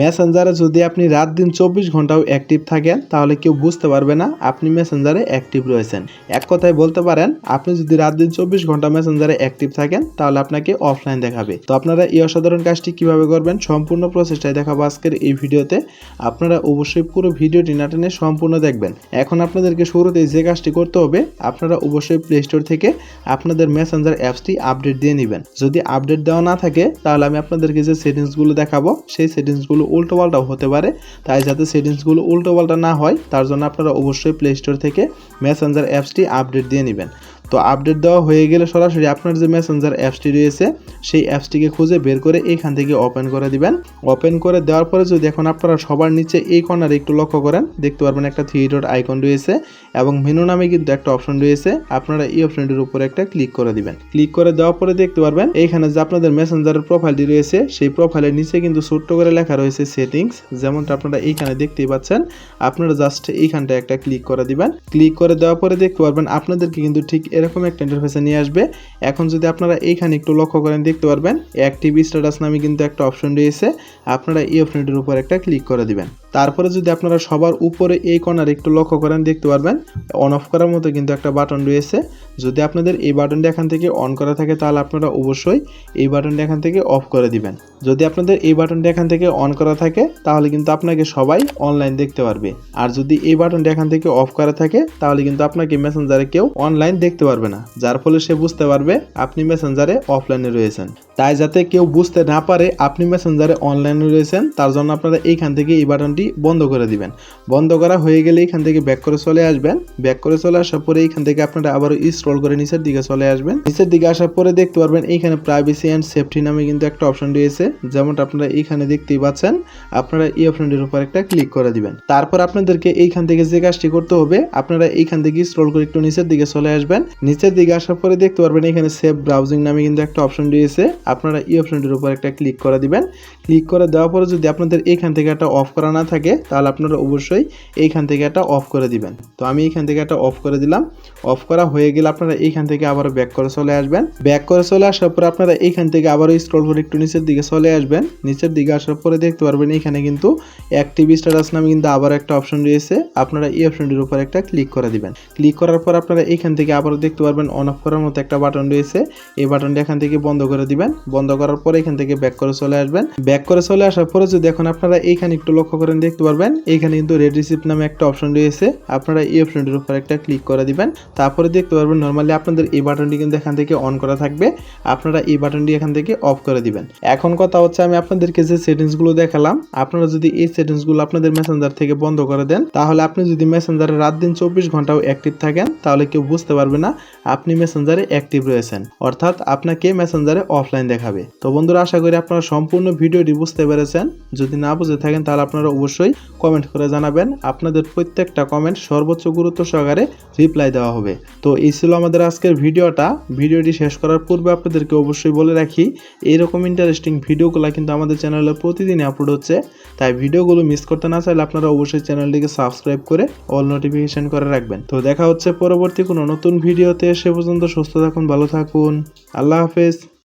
মেসেঞ্জারে যদি আপনি রাত দিন চব্বিশ ঘন্টাও অ্যাক্টিভ থাকেন, তাহলে কেউ বুঝতে পারবে না আপনি মেসেঞ্জারে অ্যাক্টিভ রয়েছেন। এক কথায় বলতে পারেন, আপনি যদি রাত দিন চব্বিশ ঘণ্টা মেসেঞ্জারে অ্যাক্টিভ থাকেন, তাহলে আপনাকে অফলাইন দেখাবে। তো আপনারা এই অসাধারণ কাজটি কীভাবে করবেন, সম্পূর্ণ প্রসেসটাই দেখাবো আজকের এই ভিডিওতে। আপনারা অবশ্যই পুরো ভিডিওটি না টেনে সম্পূর্ণ দেখবেন। এখন আপনাদেরকে শুরুতেই যে কাজটি করতে হবে, আপনারা অবশ্যই প্লে স্টোর থেকে আপনাদের মেসেঞ্জার অ্যাপসটি আপডেট দিয়ে নেবেন। যদি আপডেট দেওয়া না থাকে, তাহলে আমি আপনাদেরকে যে সেটিংসগুলো দেখাবো, সেই সেটিংসগুলো উল্টোপাল্টাও হতে পারে। তাই যাতে সেটিংসগুলো উল্টোপাল্টা না হয়, তার জন্য আপনারা অবশ্যই প্লে স্টোর থেকে মেসেঞ্জার অ্যাপসটি আপডেট দিয়ে নেবেন। তো আপডেট দেওয়া হয়ে গেলে সরাসরি আপনার যে মেসেঞ্জার অ্যাপসটি রয়েছে, সেই অ্যাপসটিকে খুঁজে বের করে এখান থেকে ওপেন করে দিবেন। ওপেন করে দেওয়ার পরে যদি এখন আপনারা সবার নিচে এই কর্নারে একটু লক্ষ্য করেন, দেখতে পারবেন একটা থ্রি ডট আইকন রয়েছে এবং মেনু নামে কিন্তু একটা অপশন রয়েছে। আপনারা এই অপশনটির উপরে একটা ক্লিক করে দিবেন। ক্লিক করে দেওয়ার পরে দেখতে পারবেন, এইখানে যে আপনাদের মেসেঞ্জারের প্রোফাইলটি রয়েছে, সেই প্রোফাইলের নিচে কিন্তু ছোট্ট করে লেখা রয়েছে সেটিংস যেমনটা আপনারা এইখানে দেখতেই পাচ্ছেন, আপনারা জাস্ট এইখানটা একটা ক্লিক করে দিবেন। ক্লিক করে দেওয়ার পরে দেখতে পারবেন আপনাদেরকে কিন্তু ঠিক এরকম একটা ইন্টারফেসে নিয়ে আসবে। এখন যদি আপনারা এইখানে একটু লক্ষ্য করেন, দেখতে পারবেন অ্যাক্টিভ স্ট্যাটাস নামে কিন্তু একটা অপশন রয়েছে। আপনারা এই অপশনটির উপর একটা ক্লিক করে দিবেন। তারপরে যদি আপনারা সবার উপরে এই কর্নারে একটু লক্ষ্য করেন, দেখতে পারবেন অন অফ করার মতো কিন্তু একটা বাটন রয়েছে। যদি আপনাদের এই বাটনটা এখান থেকে অন করা থাকে, তাহলে আপনারা অবশ্যই এই বাটনটা এখান থেকে অফ করে দিবেন। যদি আপনাদের এই বাটনটা এখান থেকে অন করা থাকে, তাহলে কিন্তু আপনাকে সবাই অনলাইন দেখতে পারবে। আর যদি এই বাটনটা এখান থেকে অফ করা থাকে, তাহলে কিন্তু আপনাকে মেসেঞ্জারে কেউ অনলাইন দেখতে পারবে না। যার ফলে সে বুঝতে পারবে, আপনি মেসেঞ্জারে অফলাইনে রয়েছেন। তাই যাতে কেউ বুঝতে না পারে, আপনি মেসেঞ্জারে অনলাইনে রয়েছেন, তার জন্য আপনারা এইখান থেকে এই বাটনটি বন্ধ করে দিবেন। বন্ধ করা হয়ে গেলে এখান থেকে ব্যাক করে চলে আসবেন। ব্যাক করে চলে আসার পরে এইখান থেকে আপনারা আবার স্ক্রল করে নিচের দিকে চলে আসবেন। নিচের দিকে আসার পরে দেখতে পারবেন এইখানে প্রাইভেসি অ্যান্ড সেফটি নামে কিন্তু একটা অপশন রয়েছে। যেমনটা আপনারা এইখানে দেখতেই পাচ্ছেন, আপনারা এই অপশনটির উপর একটা ক্লিক করে দিবেন। তারপর আপনাদেরকে এইখান থেকে যে কাজটি করতে হবে, আপনারা এইখান থেকে স্ক্রল করে একটু নিচের দিকে চলে আসবেন। নিচের দিকে আসার পরে দেখতে পারবেন এখানে সেভ ব্রাউজিং নামে কিন্তু একটা অপশন রয়েছে। আপনারা এই অপশনটির উপর একটা ক্লিক করে দিবেন। ক্লিক করে দেওয়ার পরে যদি আপনাদের এখান থেকে একটা অফ করা না থাকে, তাহলে আপনারা অবশ্যই এইখান থেকে একটা অফ করে দিবেন। তো আমি এইখান থেকে একটা অফ করে দিলাম। অফ করা হয়ে গেলে আপনারা এইখান থেকে আবার ব্যাক করে চলে আসবেন। ব্যাক করে চলে আসার পর আপনারা এইখান থেকে আবারও স্ক্রল করে একটু নিচের দিকে চলে আসবেন। নিচের দিকে আসার পরে দেখতে পারবেন এইখানে কিন্তু অ্যাক্টিভ স্ট্যাটাস নামে কিন্তু আবার একটা অপশন রয়েছে। আপনারা এই অপশনটির উপর একটা ক্লিক করে দিবেন। ক্লিক করার পর আপনারা এইখান থেকে আবারও দেখতে পারবেন অন অফ করার মতো একটা বাটন রয়েছে। এই বাটনটা এখান থেকে বন্ধ করে দিবেন। বন্ধ করার পরে এখান থেকে ব্যাক করে চলে আসবেন। ব্যাক করে চলে আসার পরে যদি এখন আপনারা এইখানে একটু লক্ষ্য করেন দেখতে পারবেন। এইখানে কিন্তু রেড রিসিপ্ট নামে একটা অপশন রয়েছে। আপনারা এই অপশনটির উপর একটা ক্লিক করে দিবেন। তারপরে দেখতে পারবেন নর্মালি আপনাদের এই বাটনটি কিন্তু এখান থেকে অন করা থাকবে। আপনারা এই বাটনটি এখান থেকে অফ করে দিবেন। এখন কথা হচ্ছে, আমি আপনাদেরকে যে সেটিংসগুলো দেখালাম, আপনারা যদি এই সেটিংসগুলো আপনাদের মেসেঞ্জার থেকে বন্ধ করে দেন, তাহলে আপনি যদি মেসেঞ্জারে রাত দিন চব্বিশ ঘন্টাও অ্যাক্টিভ থাকেন, তাহলে কেউ বুঝতে পারবে না আপনি মেসেঞ্জারে অ্যাক্টিভ রয়েছেন। অর্থাৎ আপনাকে মেসেঞ্জারে অফলাইন দেখাবে। তো বন্ধুরা, আশা করি আপনারা সম্পূর্ণ ভিডিওটি বুঝতে পেরেছেন। যদি না বুঝে থাকেন, তাহলে আপনারা অবশ্যই কমেন্ট করে জানাবেন। আপনাদের প্রত্যেকটা কমেন্ট সর্বোচ্চ গুরুত্ব সহকারে রিপ্লাই দেওয়া হবে। তো এই ছিল আমাদের আজকের ভিডিওটা। ভিডিওটি শেষ করার পূর্বে আপনাদেরকে অবশ্যই বলে রাখি, এইরকম ইন্টারেস্টিং ভিডিওগুলো কিন্তু আমাদের চ্যানেলে প্রতিদিনই আপলোড হচ্ছে। তাই ভিডিওগুলো মিস করতে না চাইলে আপনারা অবশ্যই চ্যানেলটিকে সাবস্ক্রাইব করে অল নোটিফিকেশন করে রাখবেন। তো দেখা হচ্ছে পরবর্তী কোনো নতুন ভিডিওতে। সে পর্যন্ত সুস্থ থাকুন, ভালো থাকুন। আল্লাহ হাফেজ।